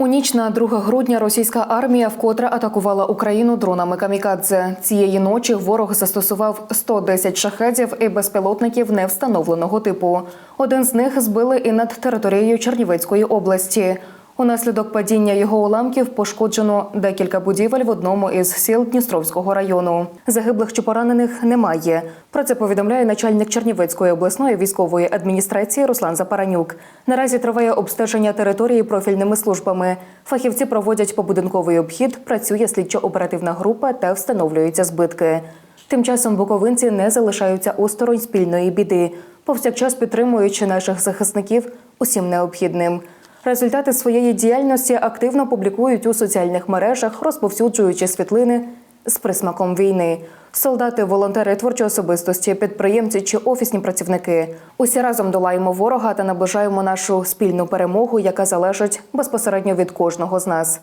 У ніч на 2 грудня російська армія вкотре атакувала Україну дронами камікадзе. Цієї ночі ворог застосував 110 шахедів і безпілотників невстановленого типу. Один з них збили і над територією Чернівецької області. Унаслідок падіння його уламків пошкоджено декілька будівель в одному із сіл Дністровського району. Загиблих чи поранених немає. Про це повідомляє начальник Чернівецької обласної військової адміністрації Руслан Запаранюк. Наразі триває обстеження території профільними службами. Фахівці проводять побудинковий обхід, працює слідчо-оперативна група та встановлюються збитки. Тим часом буковинці не залишаються осторонь спільної біди, повсякчас підтримуючи наших захисників усім необхідним. Результати своєї діяльності активно публікують у соціальних мережах, розповсюджуючи світлини з присмаком війни. Солдати, волонтери, творчі особистості, підприємці чи офісні працівники. Усі разом долаємо ворога та наближаємо нашу спільну перемогу, яка залежить безпосередньо від кожного з нас.